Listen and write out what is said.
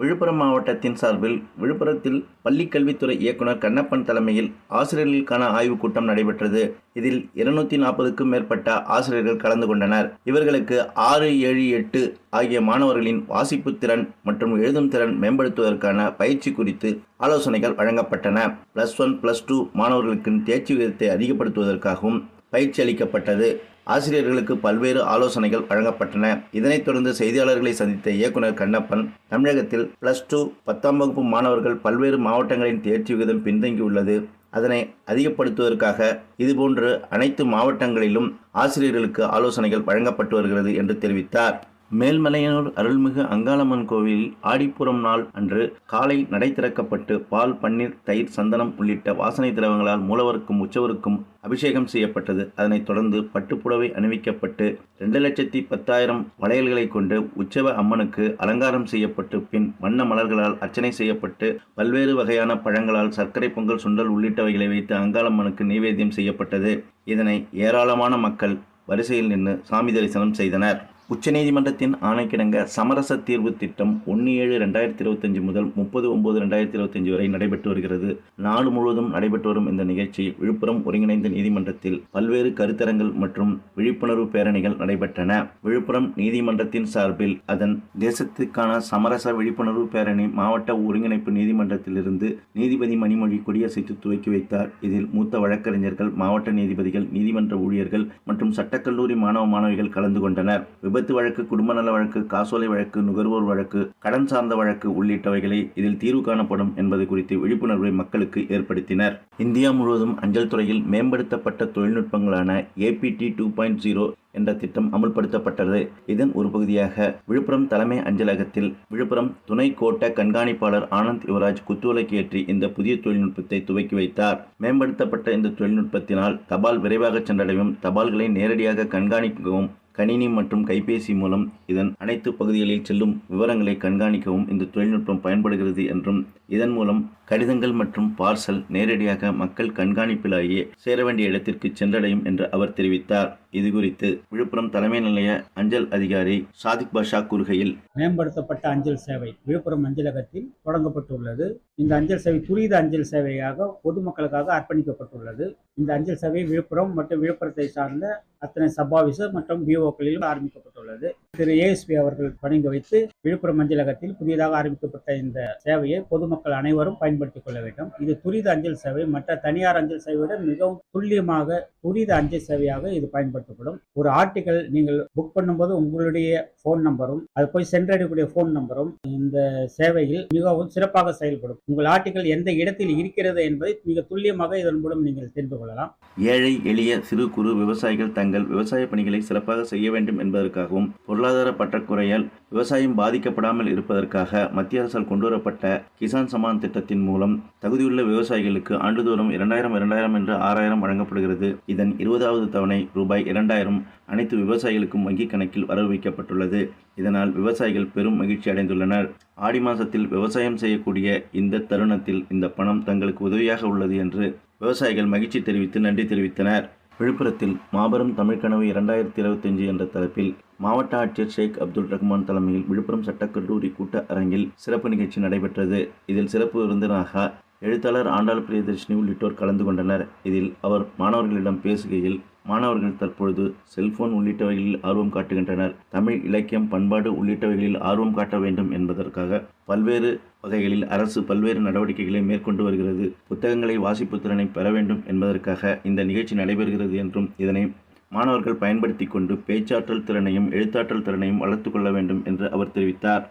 விழுப்புரம் மாவட்டத்தின் சார்பில் விழுப்புரத்தில் பள்ளிக்கல்வித்துறை இயக்குனர் கண்ணப்பன் தலைமையில் ஆசிரியர்களுக்கான ஆய்வுக் கூட்டம் நடைபெற்றது. இதில் இருநூத்தி நாற்பதுக்கும் மேற்பட்ட ஆசிரியர்கள் கலந்து கொண்டனர். இவர்களுக்கு ஆறு ஏழு எட்டு ஆகிய மாணவர்களின் வாசிப்பு திறன் மற்றும் எழுதும் திறன் மேம்படுத்துவதற்கான பயிற்சி குறித்து ஆலோசனைகள் வழங்கப்பட்டன. பிளஸ் ஒன் பிளஸ் டூ மாணவர்களுக்கு தேர்ச்சி விகிதத்தை அதிகப்படுத்துவதற்காகவும் பயிற்சி அளிக்கப்பட்டது ஆசிரியர்களுக்கு பல்வேறு ஆலோசனைகள் வழங்கப்பட்டன. இதனைத் தொடர்ந்து செய்தியாளர்களை சந்தித்த இயக்குனர் கண்ணப்பன் தமிழகத்தில் பிளஸ் டூ பத்தாம் வகுப்பு மாணவர்கள் பல்வேறு மாவட்டங்களின் தேர்ச்சி விகிதம் பின்தங்கியுள்ளது. அதனை அதிகப்படுத்துவதற்காக இதுபோன்று அனைத்து மாவட்டங்களிலும் ஆசிரியர்களுக்கு ஆலோசனைகள் வழங்கப்பட்டு வருகிறது என்று தெரிவித்தார். மேல்மலையனூர் அருள்மிகு அங்காளம்மன் கோவிலில் ஆடிப்புறம் நாள் அன்று காலை நடை திறக்கப்பட்டு பால் பன்னீர் தயிர் சந்தனம் உள்ளிட்ட வாசனை திரவங்களால் மூலவருக்கும் உற்சவருக்கும் அபிஷேகம் செய்யப்பட்டது. அதனைத் தொடர்ந்து பட்டுப்புடவை அணிவிக்கப்பட்டு ரெண்டு லட்சத்தி பத்தாயிரம் வளையல்களை கொண்டு உற்சவ அம்மனுக்கு அலங்காரம் செய்யப்பட்டு பின் வண்ண மலர்களால் அர்ச்சனை செய்யப்பட்டு பல்வேறு வகையான பழங்களால் சர்க்கரை பொங்கல் சுண்டல் உள்ளிட்டவைகளை வைத்து அங்காளம்மனுக்கு நைவேத்தியம் செய்யப்பட்டது. இதனை ஏராளமான மக்கள் வரிசையில் நின்று சாமி தரிசனம் செய்தனர். உச்சநீதிமன்றத்தின் ஆணைக்கிடங்க சமரச தீர்வு திட்டம் ஒன்று ஏழு ரெண்டாயிரத்தி இருபத்தஞ்சு முதல் முப்பது ஒன்பது ரெண்டாயிரத்தி இருபத்தஞ்சு வரை நடைபெற்று வருகிறது. நாடு முழுவதும் நடைபெற்று வரும் இந்த நிகழ்ச்சி விழுப்புரம் ஒருங்கிணைந்த நீதிமன்றத்தில் பல்வேறு கருத்தரங்கள் மற்றும் விழிப்புணர்வு பேரணிகள் நடைபெற்றன. விழுப்புரம் நீதிமன்றத்தின் சார்பில் அதன் தேசத்துக்கான சமரச விழிப்புணர்வு பேரணி மாவட்ட ஒருங்கிணைப்பு நீதிமன்றத்திலிருந்து நீதிபதி மணிமொழி கொடியசைத்து துவக்கி வைத்தார். இதில் மூத்த வழக்கறிஞர்கள் மாவட்ட நீதிபதிகள் நீதிமன்ற ஊழியர்கள் மற்றும் சட்டக்கல்லூரி மாணவ மாணவிகள் கலந்து கொண்டனர். விபத்து வழக்கு குடும்ப நல வழக்கு காசோலை வழக்கு நுகர்வோர் வழக்கு கடன் சார்ந்த வழக்கு உள்ளிட்டவைகளை இதில் தீர்வு காணப்படும் என்பது குறித்து விழிப்புணர்வை மக்களுக்கு ஏற்படுத்தினர். இந்தியா முழுவதும் அஞ்சல் துறையில் மேம்படுத்தப்பட்ட தொழில்நுட்பங்களான ஏபிடி டூ பாயிண்ட் ஜீரோ என்ற திட்டம் அமுல்படுத்தப்பட்டது. இதன் ஒரு பகுதியாக விழுப்புரம் தலைமை அஞ்சலகத்தில் விழுப்புரம் துணை கோட்ட கண்காணிப்பாளர் ஆனந்த் யுவராஜ் குத்துவிளக்கு ஏற்றி இந்த புதிய தொழில்நுட்பத்தை துவக்கி வைத்தார். மேம்படுத்தப்பட்ட இந்த தொழில்நுட்பத்தினால் தபால் விரைவாக சென்றடையும் தபால்களை நேரடியாக கண்காணிக்கவும் கணினி மற்றும் கைபேசி மூலம் இதன் அனைத்து பகுதிகளில் செல்லும் விவரங்களை கண்காணிக்கவும் இந்த தொழில்நுட்பம் பயன்படுகிறது என்றும் இதன் மூலம் கடிதங்கள் மற்றும் பார்சல் நேரடியாக மக்கள் கண்காணிப்பிலேயே சேர வேண்டிய இடத்திற்கு சென்றடையும் என்று அவர் தெரிவித்தார். இது குறித்து விழுப்புரம் தலைமை நிலைய அஞ்சல் அதிகாரி சாதிக் பாஷா கூறுகையில் மேம்படுத்தப்பட்ட அஞ்சல் சேவை விழுப்புரம் அஞ்சலகத்தில் தொடங்கப்பட்டுள்ளது. இந்த அஞ்சல் சேவை துரித அஞ்சல் சேவையாக பொதுமக்களுக்காக அர்ப்பணிக்கப்பட்டுள்ளது. இந்த அஞ்சல் சேவை விழுப்புரம் மற்றும் விழுப்புரத்தை சார்ந்த அத்தனை சப் மற்றும் பிஓக்களிலும் ஆரம்பிக்கப்பட்டுள்ளது. திரு. ஏஎஸ்பி அவர்கள் தொடங்கி வைத்து விழுப்புரம் அஞ்சலகத்தில் புதியதாக ஆரம்பிக்கப்பட்ட இந்த சேவையை பொதுமக்கள் அனைவரும் பயன்படுத்திக் கொள்ள வேண்டும். இது துரித அஞ்சல் சேவை மற்ற தனியார் அஞ்சல் சேவையுடன் மிகவும் துல்லியமாக துரித அஞ்சல் சேவையாக இது பயன்படுத்தப்படும். ஒரு ஆர்டிக்கல் நீங்கள் புக் பண்ணும்போது உங்களுடைய ஃபோன் நம்பரும் அது போய் சென்றடையக்கூடிய ஃபோன் நம்பரும் இந்த சேவையில் மிகவும் சிறப்பாக செயல்படும். உங்கள் ஆர்டிக்கல் எந்த இடத்தில் இருக்கிறது என்பதை மிக துல்லியமாக இதன் மூலம் நீங்கள் தெரிந்து கொள்ளலாம். ஏழை எளிய சிறு குறு விவசாயிகள் தங்கள் விவசாய பணிகளை சிறப்பாக செய்ய வேண்டும் என்பதற்காகவும் பொருளாதார பற்றாக்குறையால் விவசாயம் பாதிக்கப்படாமல் இருப்பதற்காக மத்திய அரசால் கொண்டுவரப்பட்ட கிசான் சமான் திட்டத்தின் மூலம் தகுதியுள்ள விவசாயிகளுக்கு ஆண்டுதோறும் இரண்டாயிரம் இரண்டாயிரம் என்று ஆறாயிரம் வழங்கப்படுகிறது. இதன் இருபதாவது தவணை ரூபாய் இரண்டாயிரம் அனைத்து விவசாயிகளுக்கும் வங்கிக் கணக்கில் வரவு வைக்கப்பட்டுள்ளது. இதனால் விவசாயிகள் பெரும் மகிழ்ச்சி அடைந்துள்ளனர். ஆடி மாதத்தில் விவசாயம் செய்யக்கூடிய இந்த தருணத்தில் இந்த பணம் தங்களுக்கு உதவியாக உள்ளது என்று விவசாயிகள் மகிழ்ச்சி தெரிவித்து நன்றி தெரிவித்தனர். விழுப்புரத்தில் மாபெரும் தமிழ்கனவு இரண்டாயிரத்தி இருபத்தஞ்சு என்ற தலைப்பில் மாவட்ட ஆட்சியர் ஷேக் அப்துல் ரஹ்மான் தலைமையில் விழுப்புரம் சட்டக்கல்லூரி கூட்ட அரங்கில் சிறப்பு நிகழ்ச்சி நடைபெற்றது. இதில் சிறப்பு விருந்தினராக எழுத்தாளர் ஆண்டாள் பிரியதர்ஷினி உள்ளிட்டோர் கலந்து கொண்டனர். இதில் அவர் மாணவர்களிடம் பேசுகையில் மாணவர்கள் தற்பொழுது செல்போன் உள்ளிட்டவைகளில் ஆர்வம் காட்டுகின்றனர். தமிழ் இலக்கியம் பண்பாடு உள்ளிட்டவைகளில் ஆர்வம் காட்ட வேண்டும் என்பதற்காக பல்வேறு வகைகளில் அரசு பல்வேறு நடவடிக்கைகளை மேற்கொண்டு வருகிறது. புத்தகங்களை வாசிப்பு திறனை பெற வேண்டும் என்பதற்காக இந்த நிகழ்ச்சி நடைபெறுகிறது என்றும் இதனை மாணவர்கள் பயன்படுத்தி கொண்டு பேச்சாற்றல் திறனையும் எழுத்தாற்றல் திறனையும் வளர்த்து கொள்ள வேண்டும் என்று அவர் தெரிவித்தார்.